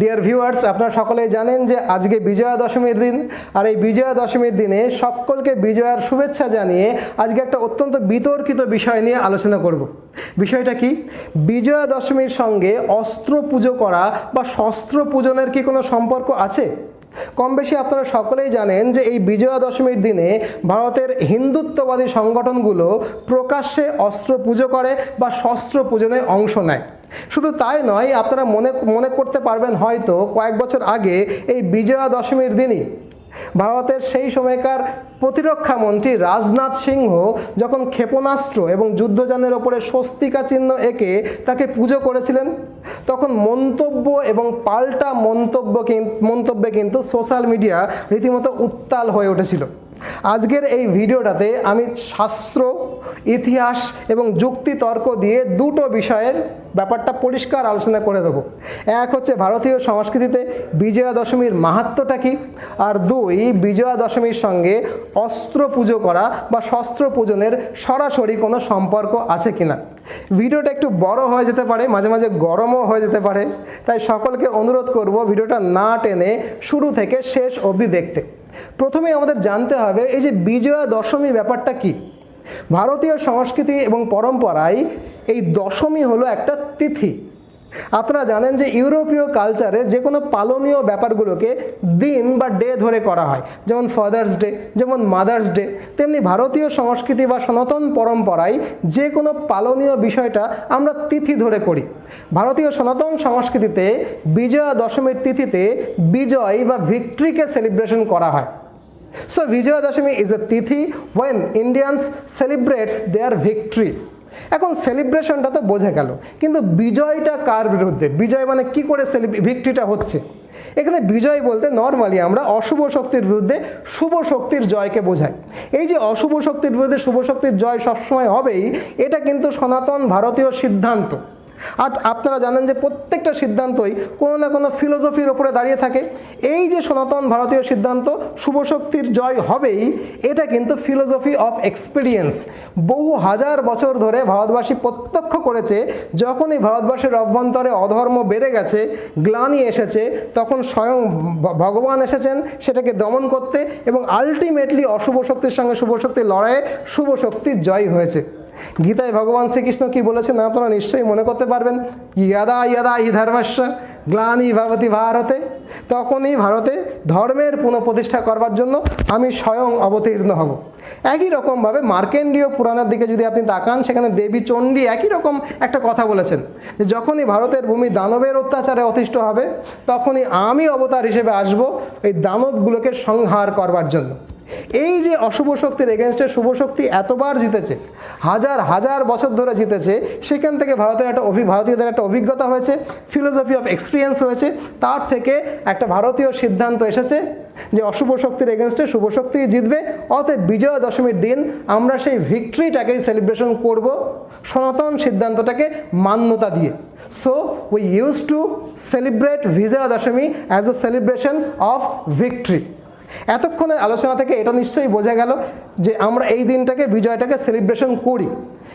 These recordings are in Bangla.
ডিয়ার ভিউয়ার্স আপনারা সকলেই জানেন যে আজকে বিজয়া দশমীর দিন, আর এই বিজয়া দশমীর দিনে সকলকে বিজয়ার শুভেচ্ছা জানিয়ে আজকে একটা অত্যন্ত বিতর্কিত বিষয় নিয়ে আলোচনা করব। বিষয়টা কি? বিজয়া দশমীর সঙ্গে অস্ত্র পুজো করা বা শস্ত্র পূজনের কি কোনো সম্পর্ক আছে? কম বেশি আপনারা সকলেই জানেন যে এই বিজয়া দশমীর দিনে ভারতের হিন্দুত্ববাদী সংগঠনগুলো প্রকাশ্যে অস্ত্র পুজো করে বা শস্ত্র পূজনে অংশ নেয়। শুধু তাই নয়, আপনারা মনে মনে করতে পারবেন হয়তো কয়েক বছর আগে এই বিজয়া দশমীর দিনই ভারতের সেই সময়কার প্রতিরক্ষা মন্ত্রী রাজনাথ সিংহ যখন ক্ষেপণাস্ত্র এবং যুদ্ধযানের ওপরে স্বস্তিকা চিহ্ন এঁকে তাকে পুজো করেছিলেন। তখন মন্তব্য এবং পাল্টা মন্তব্য মন্তব্যে কিন্তু সোশ্যাল মিডিয়া রীতিমতো উত্তাল হয়ে উঠেছিল। আজকের এই ভিডিওটাতে আমি শাস্ত্র, ইতিহাস এবং যুক্তি তর্ক দিয়ে দুটো বিষয়ের ব্যাপারটা পরিষ্কার আলোচনা করে দেবো। এক হচ্ছে ভারতীয় সংস্কৃতিতে বিজয়া দশমীর মাহাত্ম্যটা কী? আর দুই বিজয়া দশমীর সঙ্গে অস্ত্র পুজো করা বা শস্ত্র পূজনের সরাসরি কোনো সম্পর্ক আছে কিনা? ভিডিওটা একটু বড় হয়ে যেতে পারে, মাঝে মাঝে গরমও হয়ে যেতে পারে। তাই সকলকে অনুরোধ করব ভিডিওটা না টেনে শুরু থেকে শেষ অবধি দেখতে। প্রথমে আমাদের জানতে হবে, এই যে বিজয়া দশমী ব্যাপারটা কি? ভারতীয় সংস্কৃতি এবং পরম্পরায় এই দশমী হলো একটা তিথি। আপনারা জানেন যে ইউরোপীয় কালচারে যে কোনো পালনীয় ব্যাপারগুলোকে দিন বা ডে ধরে করা হয়। যেমন ফাদার্স ডে যেমন মাদার্স ডে তেমনি ভারতীয় সংস্কৃতি বা সনাতন পরম্পরায় যে কোনো পালনীয় বিষয়টা আমরা তিথি ধরে করি। ভারতীয় সনাতন সংস্কৃতিতে বিজয়া দশমীর তিথিতে বিজয় বা ভিক্ট্রিকে সেলিব্রেশন করা হয়। So Vijaya Dashami is a tithi when Indians celebrates their victory. এখন সেলিব্রেশনটা তো বোঝা গেল। কিন্তু বিজয়টা কার বিরুদ্ধে? বিজয় মানে কি করে ভিক্টরিটা হচ্ছে? এখানে বিজয় বলতে নর্মালি আমরা অশুভ শক্তির বিরুদ্ধে শুভ শক্তির জয়কে বোঝাই। এই যে অশুভ শক্তির বিরুদ্ধে শুভ শক্তির জয় সবসময় হবেই, এটা কিন্তু সনাতন ভারতীয় সিদ্ধান্ত। আর আপনারা জানেন যে প্রত্যেকটা সিদ্ধান্তই কোনো না কোনো ফিলোসফির ওপরে দাঁড়িয়ে থাকে। এই যে সনাতন ভারতীয় সিদ্ধান্ত শুভ শক্তির জয় হবেই, এটা কিন্তু ফিলোসফি অফ এক্সপিরিয়েন্স বহু হাজার বছর ধরে ভারতবাসী প্রত্যক্ষ করেছে, যখনই ভারতবর্ষের অভ্যন্তরে অধর্ম বেড়ে গেছে, গ্লানি এসেছে, তখন স্বয়ং ভগবান এসেছেন সেটাকে দমন করতে এবং আলটিমেটলি অশুভ শক্তির সঙ্গে শুভ শক্তির লড়াইয়ে শুভ শক্তির জয় হয়েছে। গীতায় ভগবান শ্রীকৃষ্ণ কি বলেছেন আপনারা নিশ্চয়ই মনে করতে পারবেন? ইয়াদা ইয়াদা হি ধর্মস্য গ্লানি ভবতি ভারতে। তখনই ভারতে ধর্মের পুনঃপ্রতিষ্ঠা করবার জন্য আমি স্বয়ং অবতীর্ণ হব। একই রকমভাবে মার্কেন্ডীয় পুরাণের দিকে যদি আপনি তাকান, সেখানে দেবী চণ্ডী একই রকম একটা কথা বলেছেন যে যখনই ভারতের ভূমি দানবের অত্যাচারে অতিষ্ঠ হবে, তখনই আমি অবতার হিসেবে আসব এই দানবগুলোকে সংহার করবার জন্য। এই যে অশুভ শক্তির এগেনস্টে শুভ শক্তি এতবার জিতেছে, হাজার হাজার বছর ধরে জিতেছে, সেখান থেকে ভারতের একটা অভি ভারতীয়দের একটা অভিজ্ঞতা হয়েছে ফিলোসফি অফ এক্সপিরিয়েন্স হয়েছে, তার থেকে একটা ভারতীয় সিদ্ধান্ত এসেছে যে অশুভ শক্তির এগেনস্টে শুভ শক্তি জিতবে, অতএব বিজয়া দশমীর দিন আমরা সেই ভিক্টরিটাকেই সেলিব্রেশন করব, সনাতন সিদ্ধান্তটাকে মান্যতা দিয়ে। So we use to celebrate Vijaya Dashami as a celebration of victory এতক্ষণের আলোচনা থেকে এটা নিশ্চয়ই বোঝা গেল যে আমরা এই দিনটাকে, বিজয়টাকে সেলিব্রেশন করি।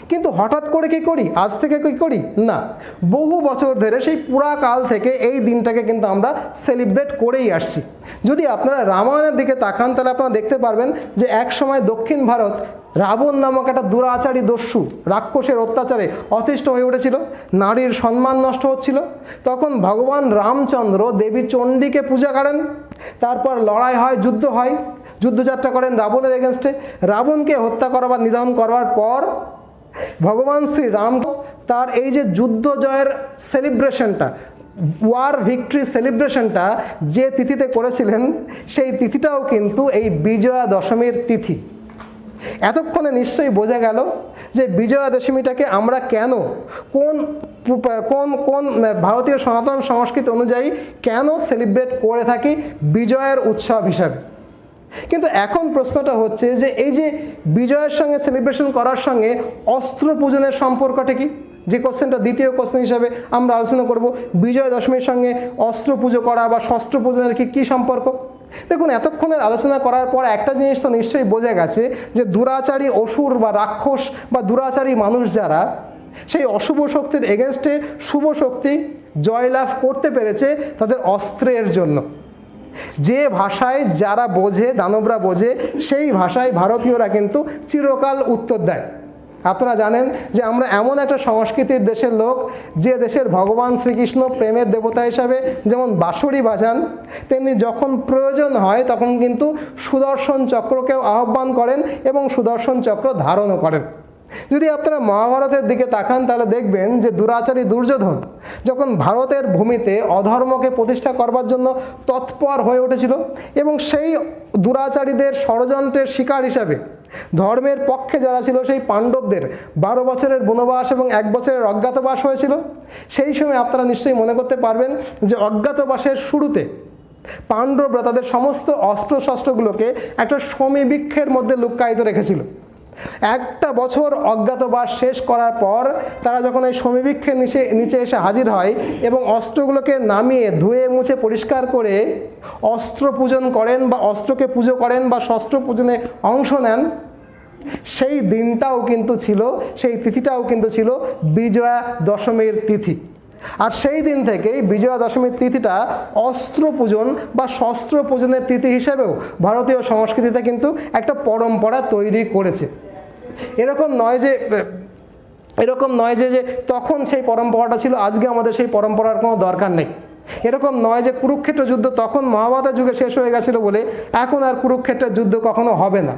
কিন্তু হঠাৎ করে কি করি? আজ থেকে কি করি? না। বহু বছর ধরে সেই পুরাকাল থেকে এই দিনটাকে কিন্তু আমরা সেলিব্রেট করেই আসছি। যদি আপনারা রামায়ণের দিকে তাকান, তাহলে আপনারা দেখতে পারবেন যে এক সময় দক্ষিণ ভারত রাবণ নামক একটা দুরাচারী দস্যু, রাক্ষসের অত্যাচারে অতিষ্ঠ হয়ে উঠেছিল, নারীর সম্মান নষ্ট হচ্ছিল। তখন ভগবান রামচন্দ্র দেবী চণ্ডীকে পূজা করেন। তারপর লড়াই হয়, যুদ্ধ হয়। যুদ্ধযাত্রা করেন রাবণের এগেনস্টে। রাবণকে হত্যা করা বা নিধন করবার পর ভগবান শ্রী রাম তার এই যে যুদ্ধ জয়ের সেলিব্রেশনটা ওয়ার ভিক্টরি সেলিব্রেশনটা যে তিথিতে করেছিলেন, সেই তিথিটাও কিন্তু এই বিজয়া দশমীর তিথি। এতক্ষণে নিশ্চয়ই বোঝা গেল যে বিজয়া দশমীটাকে আমরা কেন, কোন কোন কোন ভারতীয় সনাতন সংস্কৃতি অনুযায়ী কেন সেলিব্রেট করে থাকি বিজয়ের উৎসব হিসাবে? কিন্তু এখন প্রশ্নটা হচ্ছে যে এই যে বিজয়ের সঙ্গে সেলিব্রেশন করার সঙ্গে অস্ত্র পূজনের সম্পর্কটা কি? যে কোশ্চেনটা দ্বিতীয় কোশ্চেন হিসাবে আমরা আলোচনা করব বিজয় দশমীর সঙ্গে অস্ত্র পুজো করা বা শস্ত্র পূজনের কি, কী সম্পর্ক? দেখুন, এতক্ষণের আলোচনা করার পর একটা জিনিস তো নিশ্চয়ই বোঝা গেছে যে দুরাচারী অসুর বা রাক্ষস বা দুরাচারী মানুষ যারা, সেই অশুভ শক্তির এগেনস্টে শুভ শক্তি জয়লাভ করতে পেরেছে তাদের অস্ত্রের জন্য। যে ভাষায় যারা বোঝে, দানবরা বোঝে, সেই ভাষায় ভারতীয়রা কিন্তু চিরকাল উত্তর দেয়। আপনারা জানেন যে আমরা এমন একটা সংস্কৃতির দেশের লোক, যে দেশের ভগবান শ্রীকৃষ্ণ প্রেমের দেবতা হিসাবে যেমন বাঁশুড়ি বাজান, তেমনি যখন প্রয়োজন হয় তখন কিন্তু সুদর্শন চক্রকেও আহ্বান করেন এবং সুদর্শন চক্র ধারণও করেন। যদি আপনারা মহাভারতের দিকে তাকান তাহলে দেখবেন যে দুরাচারী দুর্যোধন যখন ভারতের ভূমিতে অধর্মকে প্রতিষ্ঠা করবার জন্য তৎপর হয়ে উঠেছিল এবং সেই দুরাচারীদের ষড়যন্ত্রের শিকার হিসাবে ধর্মের পক্ষে যারা ছিল, সেই পাণ্ডবদের বারো বছরের বনবাস এবং এক বছরের অজ্ঞাতবাস হয়েছিল। সেই সময় আপনারা নিশ্চয়ই মনে করতে পারবেন যে অজ্ঞাতবাসের শুরুতে পাণ্ডবরা তাদের সমস্ত অস্ত্রশস্ত্রগুলোকে একটা সমীবৃক্ষের মধ্যে লুক্কায়িত রেখেছিল। একটা বছর অজ্ঞাতবাস শেষ করার পর তারা যখন এই সমীবৃক্ষের নিচে নিচে এসে হাজির হয় এবং অস্ত্রগুলোকে নামিয়ে, ধুয়ে, মুছে পরিষ্কার করে অস্ত্র পূজন করেন বা অস্ত্রকে পুজো করেন বা শস্ত্র পূজনে অংশ নেন, সেই দিনটাও কিন্তু ছিল, সেই তিথিটাও কিন্তু ছিল বিজয়া দশমীর তিথি। আর সেই দিন থেকেই বিজয়া দশমীর তিথিটা অস্ত্র পূজন বা শস্ত্র পূজনের তিথি হিসেবেও ভারতীয় সংস্কৃতিতে কিন্তু একটা পরম্পরা তৈরি করেছে। এরকম নয় যে এরকম নয় যে যে তখন সেই পরম্পরাটা ছিল, আজকে আমাদের সেই পরম্পরার কোনো দরকার নেই। এরকম নয় যে কুরুক্ষেত্র যুদ্ধ তখন মহাভারতের যুগে শেষ হয়ে গেছিল বলে এখন আর কুরুক্ষেত্রের যুদ্ধ কখনো হবে না।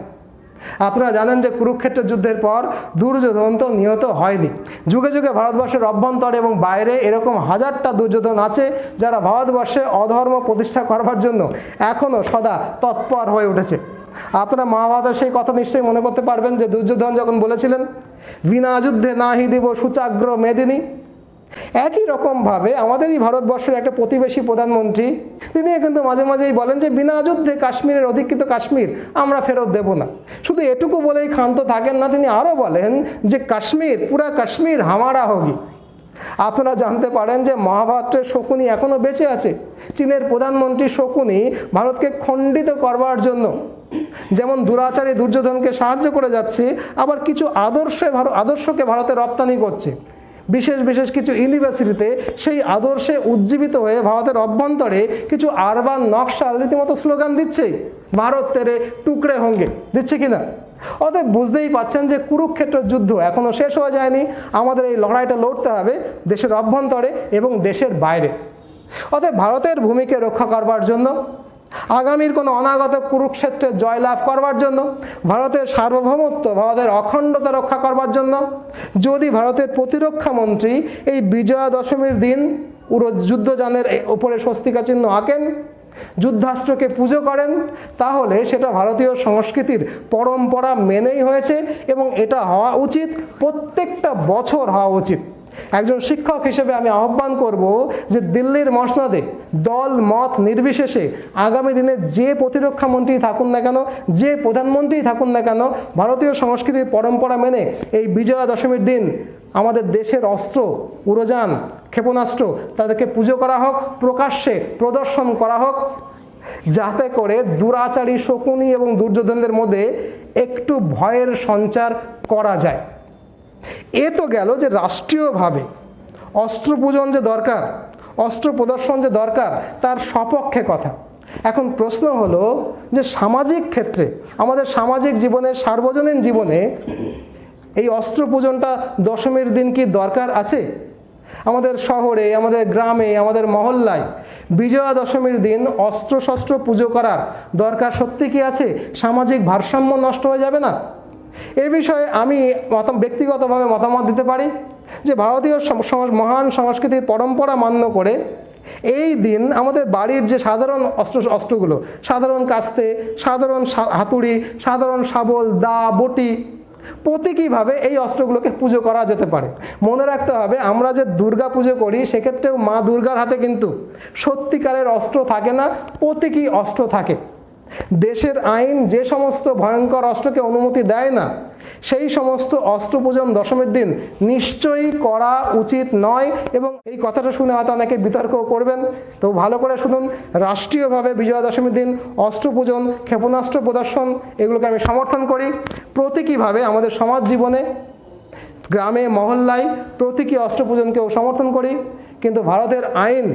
আপনারা জানেন যে কুরুক্ষেত্র যুদ্ধের পর দুর্যোধন তো নিহত হয়নি। যুগে যুগে ভারতবর্ষের অভ্যন্তরে এবং বাইরে এরকম হাজারটা দুর্যোধন আছে যারা ভারতবর্ষে অধর্ম প্রতিষ্ঠা করবার জন্য এখনও সদা তৎপর হয়ে উঠেছে। আপনারা মহাভারতের সেই কথা নিশ্চয়ই মনে করতে পারবেন যে দুর্যোধন যখন বলেছিলেন, বিনা যুদ্ধে নাহি দিব সুচাগ্র মেদিনী। একই রকমভাবে আমাদেরই ভারতবর্ষের একটা প্রতিবেশী প্রধানমন্ত্রী, তিনি কিন্তু মাঝে মাঝেই বলেন যে, বিনা যুদ্ধে কাশ্মীরের অধিকৃত কাশ্মীর আমরা ফেরত দেব না। শুধু এটুকু বলেই ক্ষান্ত থাকেন না, তিনি আরও বলেন যে, কাশ্মীর, পুরা কাশ্মীর হামারা হোগি। আপনারা জানতে পারেন যে মহাভারতের শকুনি এখনও বেঁচে আছে। চীনের প্রধানমন্ত্রী শকুনি ভারতকে খণ্ডিত করবার জন্য। যেমন দুরাচারী দুর্যোধনকে সাহায্য করে যাচ্ছে, আবার কিছু আদর্শে আদর্শকে ভারতে রপ্তানি করছে। বিশেষ বিশেষ কিছু ইউনিভার্সিটিতে সেই আদর্শে উজ্জীবিত হয়ে ভারতের অভ্যন্তরে কিছু আরবান নকশাল রীতিমতো স্লোগান দিচ্ছে। ভারত তেরে টুকরে হঙ্গে। দিচ্ছে কিনা অতএব বুঝতেই পাচ্ছেন যে কুরুক্ষেত্র যুদ্ধ এখনও শেষ হয়ে যায়নি। আমাদের এই লড়াইটা লড়তে হবে দেশের অভ্যন্তরে এবং দেশের বাইরে। অতএব ভারতের ভূমিকে রক্ষা করবার জন্য আগামীর কোনো অনাগত কুরুক্ষেত্রে জয়লাভ করবার জন্য, ভারতের সার্বভৌমত্ব, ভারতের অখণ্ডতা রক্ষা করবার জন্য, যদি ভারতের প্রতিরক্ষা মন্ত্রী এই বিজয়া দশমীর দিন যুদ্ধযানের ওপরে স্বস্তিকা চিহ্ন আঁকেন, যুদ্ধাস্ত্রকে পুজো করেন, তাহলে সেটা ভারতীয় সংস্কৃতির পরম্পরা মেনেই হয়েছে এবং এটা হওয়া উচিত, প্রত্যেকটা বছর হওয়া উচিত। একজন শিক্ষক হিসেবে আমি আহ্বান করব যে দিল্লির মসনদে দল মত নির্বিশেষে আগামী দিনে যে প্রতিরক্ষা মন্ত্রী থাকুন না কেন, যে প্রধানমন্ত্রী থাকুন না কেন, ভারতীয় সংস্কৃতির পরম্পরা মেনে এই বিজয়া দশমীর দিন আমাদের দেশের অস্ত্র উড়োযান ক্ষেপণাস্ত্র তাদেরকে পুজো করা হোক, প্রকাশ্যে প্রদর্শন করা হোক, যাতে করে দুরাচারী শকুনি এবং দুর্যোধনদের মধ্যে একটু ভয়ের সঞ্চার করা যায়। এ তো গেল যে রাষ্ট্রীয়ভাবে অস্ত্র পূজন যে দরকার অস্ত্র প্রদর্শন যে দরকার, তার সপক্ষে কথা। এখন প্রশ্ন হলো যে সামাজিক ক্ষেত্রে, আমাদের সামাজিক জীবনে, সার্বজনীন জীবনে এই অস্ত্র পূজনটা দশমীর দিন কি দরকার আছে? আমাদের শহরে, আমাদের গ্রামে, আমাদের মহল্লায় বিজয়া দশমীর দিন অস্ত্র শস্ত্র পুজো করার দরকার সত্যি কি আছে? সামাজিক ভারসাম্য নষ্ট হয়ে যাবে না? এ বিষয়ে আমি মত ব্যক্তিগতভাবে মতামত দিতে পারি যে ভারতীয় মহান সংস্কৃতির পরম্পরা মান্য করে এই দিন আমাদের বাড়ির যে সাধারণ অস্ত্র, অস্ত্রগুলো, সাধারণ কাস্তে, সাধারণ হাতুড়ি, সাধারণ শাবল, দা, বটি, প্রতীকীভাবে এই অস্ত্রগুলোকে পুজো করা যেতে পারে। মনে রাখতে হবে, আমরা যে দুর্গা পুজো করি, সেক্ষেত্রেও মা দুর্গার হাতে কিন্তু সত্যিকারের অস্ত্র থাকে না, প্রতীকী অস্ত্র থাকে। দেশের আইন যে সমস্ত ভয়ঙ্কর অস্ত্রকে অনুমতি দেয় না, সেই সমস্ত অস্ত্র পূজন দশমীর দিন নিশ্চয়ই করা উচিত নয় এবং এই কথাটা শুনে হয়তো অনেকে বিতর্ক করবেন। তো ভালো করে শুনুন, রাষ্ট্রীয়ভাবে বিজয়া দশমীর দিন অস্ত্র পূজন, ক্ষেপণাস্ত্র প্রদর্শন, এগুলোকে আমি সমর্থন করি। প্রতীকীভাবে আমাদের সমাজ জীবনে, গ্রামে, মহল্লায় প্রতীকী অস্ত্র পূজনকেও সমর্থন করি। কিন্তু ভারতের আইন,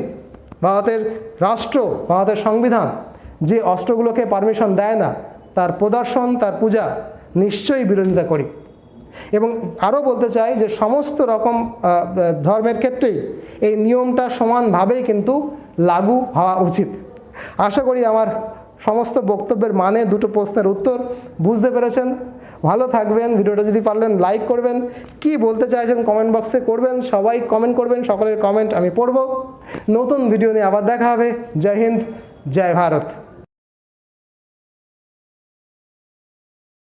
ভারতের রাষ্ট্র, ভারতের সংবিধান যে অস্ত্রগুলোকে পারমিশন দেয় না, তার প্রদর্শন, তার পূজা নিশ্চয়ই বিরোধিতা করি। এবং আরও বলতে চাই যে সমস্ত রকম ধর্মের ক্ষেত্রেই এই নিয়মটা সমানভাবেই কিন্তু লাগু হওয়া উচিত। আশা করি আমার সমস্ত বক্তব্যের মানে দুটো প্রশ্নের উত্তর বুঝতে পেরেছেন। ভালো থাকবেন, ভিডিওটা যদি পারলেন লাইক করবেন। কি বলতে চাইছেন কমেন্ট বক্সে করবেন, সবাই কমেন্ট করবেন, সকলের কমেন্ট আমি পড়ব। নতুন ভিডিও নিয়ে আবার দেখা হবে। জয় হিন্দ, জয় ভারত।